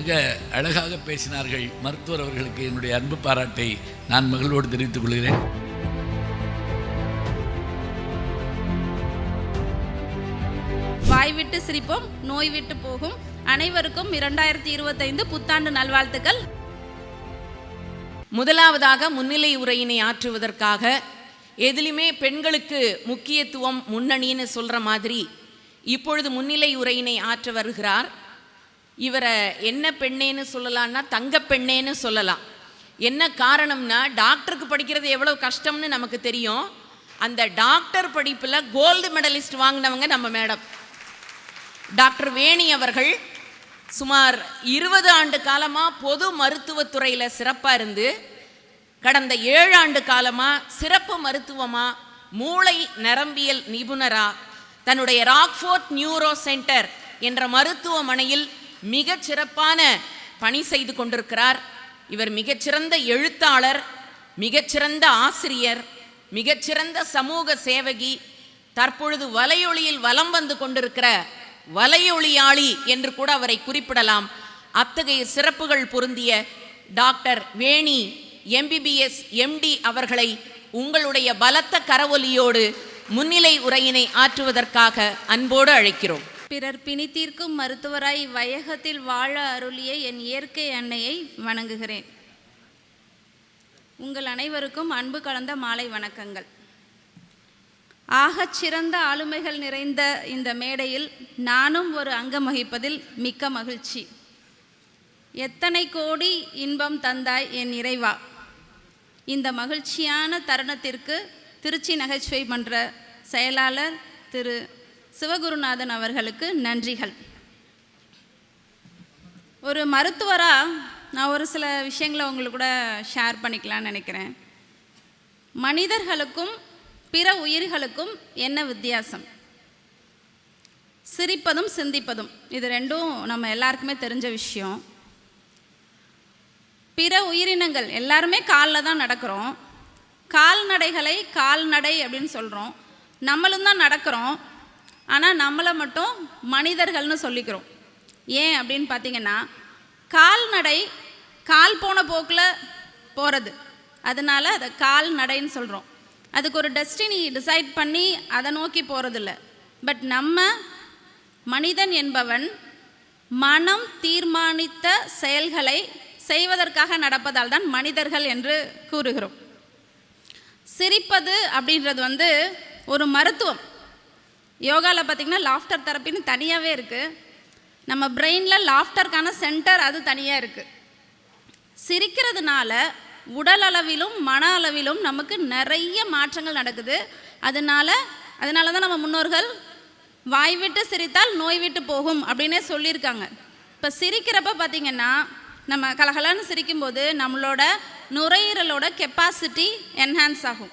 மிக அழகாக பேசினார்கள் மருத்துவர் அவர்களுக்கு என்னுடைய அன்பு பாராட்டை நான் மகிழ்வோடு தெரிவித்துக் கொள்கிறேன். வாய் விட்டு சிரிப்போம் நோய் விட்டு போகும். அனைவருக்கும் இரண்டாயிரத்தி இருபத்தைந்து புத்தாண்டு நல்வாழ்த்துக்கள். முதலாவதாக முன்னிலை உரையினை ஆற்றுவதற்காக எதிலுமே பெண்களுக்கு முக்கியத்துவம் முன்னணின்னு சொல்கிற மாதிரி இப்பொழுது முன்னிலை உரையினை ஆற்ற வருகிறார் இவரை என்ன பெண்ணேன்னு சொல்லலான்னா தங்க பெண்ணேன்னு சொல்லலாம். என்ன காரணம்னா டாக்டருக்கு படிக்கிறது எவ்வளோ கஷ்டம்னு நமக்கு தெரியும். அந்த டாக்டர் படிப்பில் கோல்டு மெடலிஸ்ட் வாங்கினவங்க நம்ம மேடம். டாக்டர் வேணி அவர்கள் சுமார் இருபது ஆண்டு காலமாக பொது மருத்துவத்துறையில் சிறப்பாக இருந்து கடந்த ஏழு ஆண்டு காலமாக சிறப்பு மருத்துவமாக மூளை நரம்பியல் நிபுணரா தன்னுடைய ராக்ஃபோர்ட் நியூரோ சென்டர் என்ற மருத்துவமனையில் மிகச் சிறப்பான பணி செய்து கொண்டிருக்கிறார். இவர் மிகச்சிறந்த எழுத்தாளர் மிகச்சிறந்த ஆசிரியர் மிகச்சிறந்த சமூக சேவகி தற்பொழுது வலையொலியில் வலம் வந்து கொண்டிருக்கிற வலையொலியாளி என்று கூட அவரை குறிப்பிடலாம். அத்தகைய சிறப்புகள் பொருந்திய டாக்டர் வேணி எம்பிபிஎஸ் எம்டி அவர்களை உங்களுடைய பலத்த கரவொலியோடு முன்னிலை உரையினை ஆற்றுவதற்காக அன்போடு அழைக்கிறோம். பிறர் பிணி தீர்க்கும் மருத்துவராய் வையகத்தில் வாழ அருளிய என் இயற்கை அன்னையை வணங்குகிறேன். உங்கள் அனைவருக்கும் அன்பு கலந்த மாலை வணக்கங்கள். ஆகச் சிறந்த ஆளுமைகள் நிறைந்த இந்த மேடையில் நானும் ஒரு அங்கம் வகிப்பதில் மிக்க மகிழ்ச்சி. எத்தனை கோடி இன்பம் தந்தாய் என் இறைவா. இந்த மகிழ்ச்சியான தருணத்திற்கு திருச்சி நகைச்சுவை மன்ற செயலாளர் திரு சிவகுருநாதன் அவர்களுக்கு நன்றிகள். ஒரு மருத்துவராக நான் ஒரு சில விஷயங்களை உங்களுக்கு கூட ஷேர் பண்ணிக்கலாம்னு நினைக்கிறேன். மனிதர்களுக்கும் பிற உயிர்களுக்கும் என்ன வித்தியாசம்? சிரிப்பதும் சிந்திப்பதும் இது ரெண்டும் நம்ம எல்லாருக்குமே தெரிஞ்ச விஷயம். பிற உயிரினங்கள் எல்லாருமே காலில் தான் நடக்கிறோம். கால்நடைகளை கால்நடை அப்படின்னு சொல்கிறோம் நம்மளும் தான் நடக்கிறோம். ஆனால் நம்மளை மட்டும் மனிதர்கள்னு சொல்லிக்கிறோம். ஏன் அப்படின்னு பார்த்தீங்கன்னா கால்நடை கால் போன போக்கில் போகிறது அதனால் அதை கால்நடைன்னு சொல்கிறோம் அதுக்கு ஒரு டெஸ்டினி டிசைட் பண்ணி அதை நோக்கி போகிறதில்ல பட் நம்ம மனிதன் என்பவன் மனம் தீர்மானித்த செயல்களை செய்வதற்காக நடப்பதால் தான் மனிதர்கள் என்று கூறுகிறோம். சிரிப்பது அப்படின்றது வந்து ஒரு மருத்துவம். யோகாவில் பார்த்திங்கன்னா லாஃப்டர் தெரப்பின்னு தனியாகவே இருக்குது நம்ம பிரெயினில் லாஃப்டருக்கான சென்டர் அது தனியாக இருக்குது சிரிக்கிறதுனால உடல் அளவிலும் மன அளவிலும் நமக்கு நிறைய மாற்றங்கள் நடக்குது. அதனால அதனால தான் நம்ம முன்னோர்கள் வாய் விட்டு சிரித்தால் நோய் விட்டு போகும் அப்படின்னே சொல்லியிருக்காங்க. இப்போ சிரிக்கிறப்ப பார்த்திங்கன்னா நம்ம கலகலன்னு சிரிக்கும்போது நம்மளோட நுரையீரலோட கெப்பாசிட்டி என்ஹான்ஸ் ஆகும்.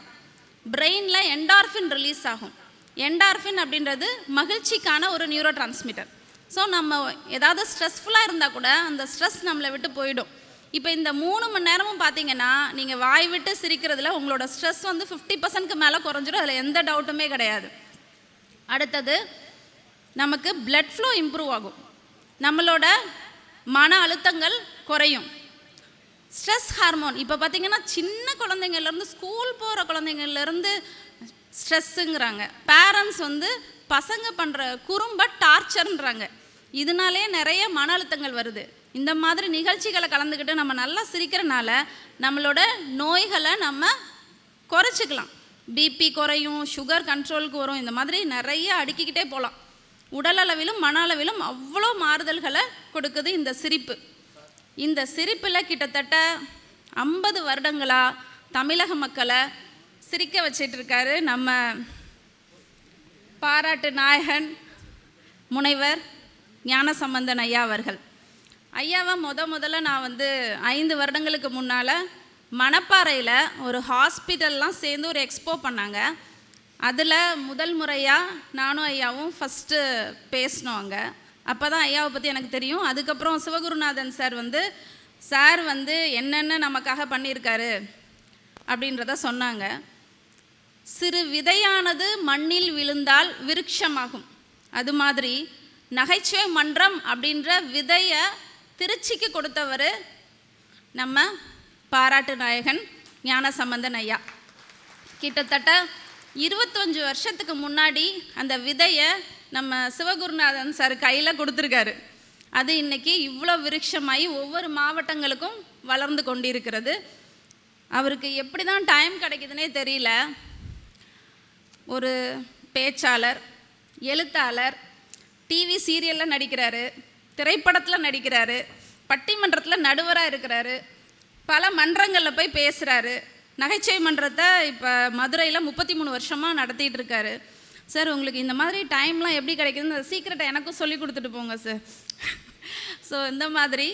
பிரெயினில் என்டார்ஃபின் ரிலீஸ் ஆகும். என்டார்ஃபின் அப்படின்றது மகிழ்ச்சிக்கான ஒரு நியூரோ டிரான்ஸ்மிட்டர் ஸோ நம்ம ஏதாவது ஸ்ட்ரெஸ்ஃபுல்லாக இருந்தால் கூட அந்த ஸ்ட்ரெஸ் நம்மளை விட்டு போயிடும். இப்போ இந்த மூணு மணி நேரமும் பார்த்தீங்கன்னா நீங்கள் வாய் விட்டு சிரிக்கிறதுல உங்களோட ஸ்ட்ரெஸ் வந்து ஃபிஃப்டி பர்சன்ட்க்கு மேலே குறைஞ்சிடும் அதில் எந்த டவுட்டுமே கிடையாது. அடுத்தது நமக்கு பிளட் ஃப்ளோ இம்ப்ரூவ் ஆகும். நம்மளோட மன அழுத்தங்கள் குறையும். ஸ்ட்ரெஸ் ஹார்மோன் இப்போ பார்த்தீங்கன்னா சின்ன குழந்தைங்கள்லேருந்து ஸ்கூல் போகிற குழந்தைங்கள்லேருந்து ஸ்ட்ரெஸ்ஸுங்கிறாங்க. பேரண்ட்ஸ் வந்து பசங்க பண்ணுற குறும்ப டார்ச்சர்ன்றாங்க. இதனாலே நிறைய மன அழுத்தங்கள் வருது. இந்த மாதிரி நிகழ்ச்சிகளை கலந்துக்கிட்டு நம்ம நல்லா சிரிக்கிறனால நம்மளோட நோய்களை நம்ம குறைச்சிக்கலாம். பிபி குறையும் சுகர் கண்ட்ரோலுக்கு வரும் இந்த மாதிரி நிறைய அடுக்கிக்கிட்டே போகலாம் உடல் அளவிலும் மன அளவிலும் அவ்வளோ மாறுதல்களை கொடுக்குது இந்த சிரிப்பு. இந்த சிரிப்பில் கிட்டத்தட்ட ஐம்பது வருடங்களாக தமிழக மக்களை சிரிக்க வச்சிட்ருக்காரு நம்ம பாராட்டு நாயகன் முனைவர் ஞானசம்பந்தன் ஐயா அவர்கள். ஐயாவை முத முதல்ல நான் வந்து ஐந்து வருடங்களுக்கு முன்னால் மணப்பாறையில் ஒரு ஹாஸ்பிட்டல்லாம் சேர்ந்து ஒரு எக்ஸ்போ பண்ணாங்க. அதில் முதல் முறையாக நானும் ஐயாவும் ஃபஸ்ட்டு பேசினோம் அங்கே. அப்போ தான் ஐயாவை பற்றி எனக்கு தெரியும். அதுக்கப்புறம் சிவகுருநாதன் சார் வந்து சார் வந்து என்னென்ன நமக்காக பண்ணியிருக்காரு? அப்படின்றத சொன்னாங்க. சிறு விதையானது மண்ணில் விழுந்தால் விருட்சமாகும். அது மாதிரி நகைச்சுவை மன்றம் அப்படின்ற விதையை திருச்சிக்கு கொடுத்தவர் நம்ம பாராட்டு நாயகன் ஞானசம்பந்தன் ஐயா. கிட்டத்தட்ட இருபத்தஞ்சு வருஷத்துக்கு முன்னாடி அந்த விதையை நம்ம சிவகுருநாதன் சார் கையில் கொடுத்துருக்காரு. அது இன்னைக்கு இவ்வளோ விருட்சமாகி ஒவ்வொரு மாவட்டங்களுக்கும் வளர்ந்து கொண்டிருக்கிறது. அவருக்கு எப்படி தான் டைம் கிடைக்குதுனே தெரியல. ஒரு பேச்சாளர் எழுத்தாளர் டிவி சீரியலில் நடிக்கிறாரு திரைப்படத்தில் நடிக்கிறாரு பட்டிமன்றத்தில் நடுவராக இருக்கிறாரு பல மன்றங்களில் போய் பேசுகிறாரு நகைச்சுவை மன்றத்தை இப்போ மதுரையில் முப்பத்தி மூணு வருஷமாக நடத்திட்டு இருக்காரு. சார் உங்களுக்கு இந்த மாதிரி டைம்லாம் எப்படி கிடைக்குதுன்னு சீக்கிரட்டை எனக்கும் சொல்லி கொடுத்துட்டு போங்க சார். ஸோ இந்த மாதிரி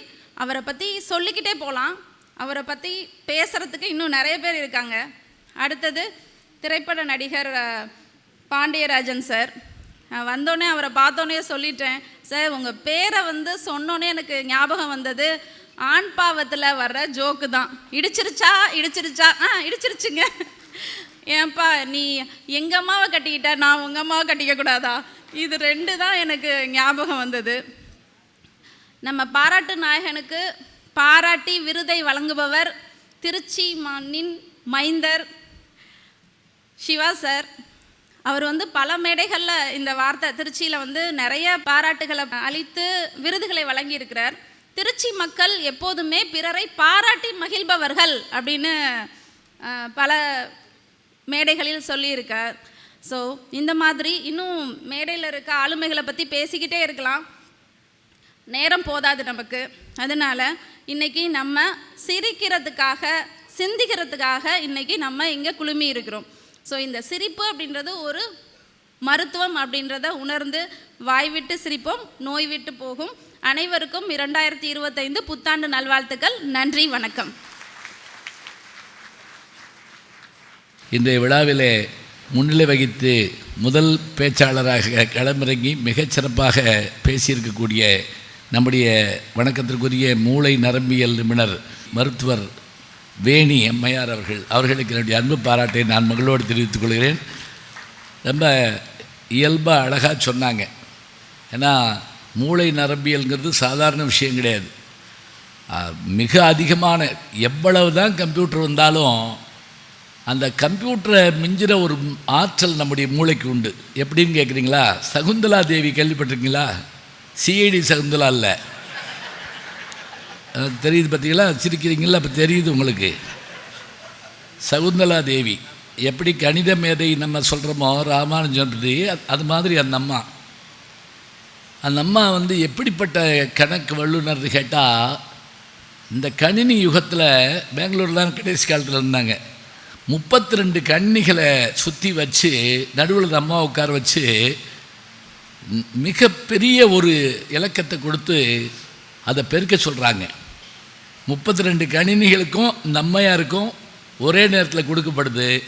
அவரை பற்றி சொல்லிக்கிட்டே போகலாம் அவரை பற்றி பேசுகிறதுக்கு இன்னும் நிறைய பேர் இருக்காங்க. அடுத்தது திரைப்பட நடிகர் பாண்டியராஜன் சார். நான் வந்தோடனே அவரை பார்த்தோன்னே சொல்லிட்டேன் சார் உங்கள் பேரை வந்து சொன்னோன்னே எனக்கு ஞாபகம் வந்தது. ஆண் பாவத்தில் வர்ற ஜோக்கு தான். இடிச்சிருச்சா? இடிச்சிருச்சா? ஆ இடிச்சிருச்சுங்க. ஏன்பா நீ எங்கள் அம்மாவை கட்டிக்கிட்ட? நான் உங்கள் அம்மாவை கட்டிக்க கூடாதா? இது ரெண்டு தான் எனக்கு ஞாபகம் வந்தது. நம்ம பாராட்டு நாயகனுக்கு பாராட்டி விருதை வழங்குபவர் திருச்சி மண்ணின் மைந்தர் சிவா சார் அவர் வந்து பல மேடைகளில் இந்த வார்த்தை திருச்சியில் வந்து நிறைய பாராட்டுகளை அளித்து விருதுகளை வழங்கியிருக்கிறார். திருச்சி மக்கள் எப்போதுமே பிறரை பாராட்டி மகிழ்பவர்கள் அப்படின்னு பல மேடைகளில் சொல்லியிருக்கார். ஸோ இந்த மாதிரி இன்னும் மேடையில் இருக்க ஆளுமைகளை பற்றி பேசிக்கிட்டே இருக்கலாம். நேரம் போதாது நமக்கு. அதனால இன்றைக்கி நம்ம சிரிக்கிறதுக்காக சிந்திக்கிறதுக்காக இன்றைக்கி நம்ம இங்கே குழுமி இருக்கிறோம். ஸோ இந்த சிரிப்பு அப்படின்றது ஒரு மருத்துவம் அப்படின்றத உணர்ந்து வாய் விட்டு சிரிப்போம் நோய் விட்டு போகும். அனைவருக்கும் இரண்டாயிரத்தி இருபத்தைந்து புத்தாண்டு நல்வாழ்த்துக்கள். நன்றி வணக்கம். இன்றைய விழாவிலே முன்னிலை வகித்து முதல் பேச்சாளராக களமிறங்கி மிகச்சிறப்பாக பேசியிருக்கக்கூடிய நம்முடைய வணக்கத்திற்குரிய மூளை நரம்பியல் நிபுணர் மருத்துவர் வேணி எம்மையார் அவர்கள் அவர்களுக்கு என்னுடைய அன்பு பாராட்டை நான் மகளோடு தெரிவித்துக் கொள்கிறேன். ரொம்ப இயல்பாக அழகாக சொன்னாங்க. ஏன்னா மூளை நரம்பியல்ங்கிறது சாதாரண விஷயம் கிடையாது. மிக அதிகமான எவ்வளவு தான் கம்ப்யூட்டர் வந்தாலும் அந்த கம்ப்யூட்டரை மிஞ்சிற ஒரு ஆற்றல் நம்முடைய மூளைக்கு உண்டு. எப்படின்னு கேட்குறீங்களா சகுந்தலா தேவி கேள்விப்பட்டிருக்கீங்களா? சிஐடி சகுந்தலா இல்லை. தெரியுது பார்த்தீங்களா சிரிக்கிறீங்களா? அப்போ தெரியுது உங்களுக்கு. சகுந்தலா தேவி எப்படி கணித மேதை நம்ம சொல்கிறோமோ ராமானுஜன் பற்றி அது- மாதிரி அந்த அம்மா. அந்த அம்மா வந்து எப்படிப்பட்ட கணக்கு வல்லுநர்னு கேட்டால் இந்த கணினி யுகத்தில் பெங்களூர் தான் கடைசி காலத்தில் இருந்தாங்க. முப்பத்தி ரெண்டு கண்ணிகளை சுற்றி வச்சு நடுவில் அம்மா உட்கார வச்சு மிகப்பெரிய ஒரு இலக்கத்தை கொடுத்து அதை பெருக்க சொல்கிறாங்க முப்பத்தி ரெண்டு கணினிகளுக்கும் இந்த அம்மையாருக்கும் ஒரே நேரத்தில் கொடுக்கப்படுது.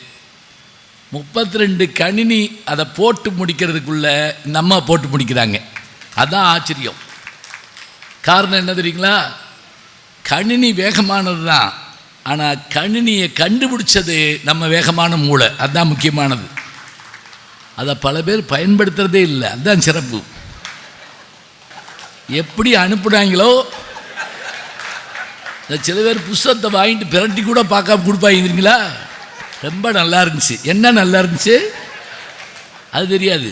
முப்பத்தி ரெண்டு கணினி அதை போட்டு முடிக்கிறதுக்குள்ள இந்த அம்மா போட்டு முடிக்கிறாங்க. அதுதான் ஆச்சரியம். காரணம் என்ன தெரியுங்களா? கணினி வேகமானது தான் ஆனால் கணினியை கண்டுபிடிச்சது நம்ம வேகமான மூளை. அதுதான் முக்கியமானது. அதை பல பேர் பயன்படுத்துறதே இல்லை. அதுதான் சிறப்பு. எப்படி அனுப்புனாங்களோ சில பேர் புஸ்தகத்தை வாங்கிட்டு பிரட்டி கூட பார்க்காம கொடுப்பாங்க ரொம்ப நல்லா இருந்துச்சு. என்ன நல்லா இருந்துச்சு? அது தெரியாது.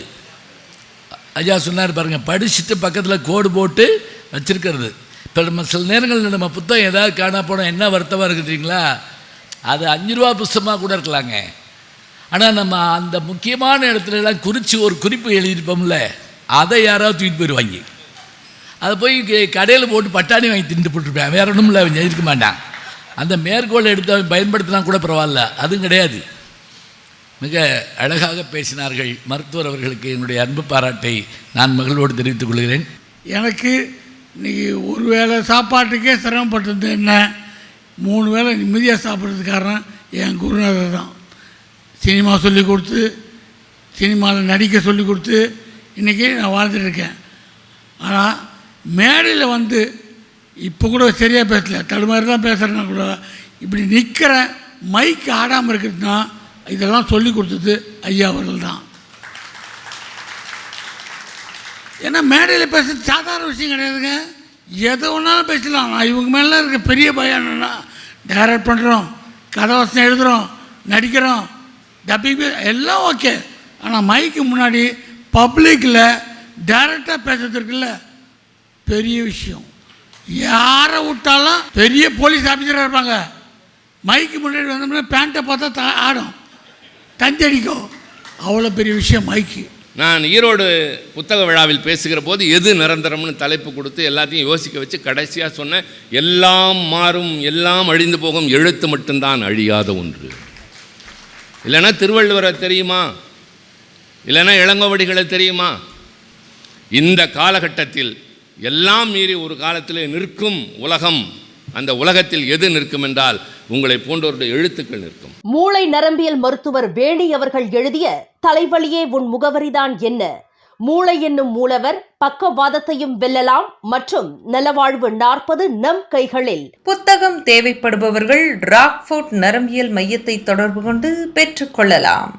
ஐயா சொன்னார் பாருங்கள் படிச்சுட்டு பக்கத்தில் கோடு போட்டு வச்சுருக்கிறது. இப்போ நம்ம சில நேரங்களில் நம்ம புத்தகம் ஏதாவது காணா போனால் என்ன வருத்தமாக இருக்குதுங்களா அது அஞ்சு ரூபா புஸ்தகமாக கூட இருக்கலாங்க. ஆனால் நம்ம அந்த முக்கியமான இடத்துலலாம் குறித்து ஒரு குறிப்பு எழுதியிருப்போம்ல அதை யாராவது தூக்கிட்டு போயிடுவாங்க அதை போய் கடையில் போட்டு பட்டாணி வாங்கி தின்ட்டு போட்டுருப்பேன். வேற ஒன்றும் இல்லை அவன் இருக்க மாட்டான். அந்த மேற்கோள் எடுத்து அவன் பயன்படுத்தினா கூட பரவாயில்ல. அதுவும் கிடையாது. மிக அழகாக பேசினார்கள் மருத்துவர் அவர்களுக்கு என்னுடைய அன்பு பாராட்டை நான் மகிழ்வோடு தெரிவித்துக் கொள்கிறேன். எனக்கு இன்னைக்கு ஒரு வேளை சாப்பாட்டுக்கே சிரமப்பட்டது என்ன? மூணு வேளை நிம்மதியாக சாப்பிட்றதுக்கு காரணம் என் குருநாதர் தான். சினிமா சொல்லி கொடுத்து சினிமாவில் நடிக்க சொல்லி கொடுத்து இன்றைக்கி நான் வாழ்ந்துட்டுருக்கேன் ஆனால் மேடையில் வந்து இப்போ கூட சரியாக பேசல. தடுமாறி தான் பேசுகிறேன்னா கூட இப்படி நிற்கிற மைக் ஆடாமல் இருக்கிறதுனா இதெல்லாம் சொல்லி கொடுத்தது ஐயா அவர்கள் தான். ஏன்னா மேடையில் பேசுறது சாதாரண விஷயம் கிடையாதுங்க. எதை வேணாலும் பேசலாம் நான் இவங்க மேலே இருக்க பெரிய பயம் என்னென்னா டைரக்ட் பண்ணுறோம் கதை வசனம் எழுதுகிறோம் நடிக்கிறோம் டப்பிங் எல்லாம் ஓகே ஆனால் மைக்கு முன்னாடி பப்ளிக்கில் டைரெக்டாக பேசுறது இருக்குல்ல பெரிய விஷயம். யாரை விட்டாலும் பெரிய போலீஸ் ஆஃபீஸராக இருப்பாங்க. மைக்கு முன்னாடி வந்தோம்னா பேண்ட்டை பார்த்தா த- ஆடும். தஞ்சடிக்கும். அவ்வளோ பெரிய விஷயம் மைக்கு நான் ஈரோடு புத்தக விழாவில் பேசுகிற போது எது நிரந்தரம்னு தலைப்பு கொடுத்து எல்லாத்தையும் யோசிக்க வச்சு கடைசியாக சொன்னேன். எல்லாம் மாறும் எல்லாம் அழிந்து போகும். எழுத்து மட்டும்தான் அழியாத ஒன்று. இல்லைன்னா திருவள்ளுவரை தெரியுமா? இல்லைன்னா இளங்கோவடிகளை தெரியுமா? இந்த காலகட்டத்தில் எல்லாம் மீறி ஒரு காலத்தில் நிற்கும் உலகம் அந்த உலகத்தில் எது நிற்கும் என்றால் உங்களை போன்றவருடைய எழுத்துக்கள் நிற்கும். மூளை நரம்பியல் மருத்துவர் வேணி அவர்கள் எழுதிய தலைவலியே உன் முகவரிதான் என்ன? மூளை என்னும் மூலவர் பக்கவாதத்தையும் வெல்லலாம் மற்றும் நலவாழ்வு நாற்பது நம் கைகளில். புத்தகம் தேவைப்படுபவர்கள் ராக்ஃபோர்ட் நரம்பியல் மையத்தை தொடர்பு கொண்டு பெற்றுக்கொள்ளலாம்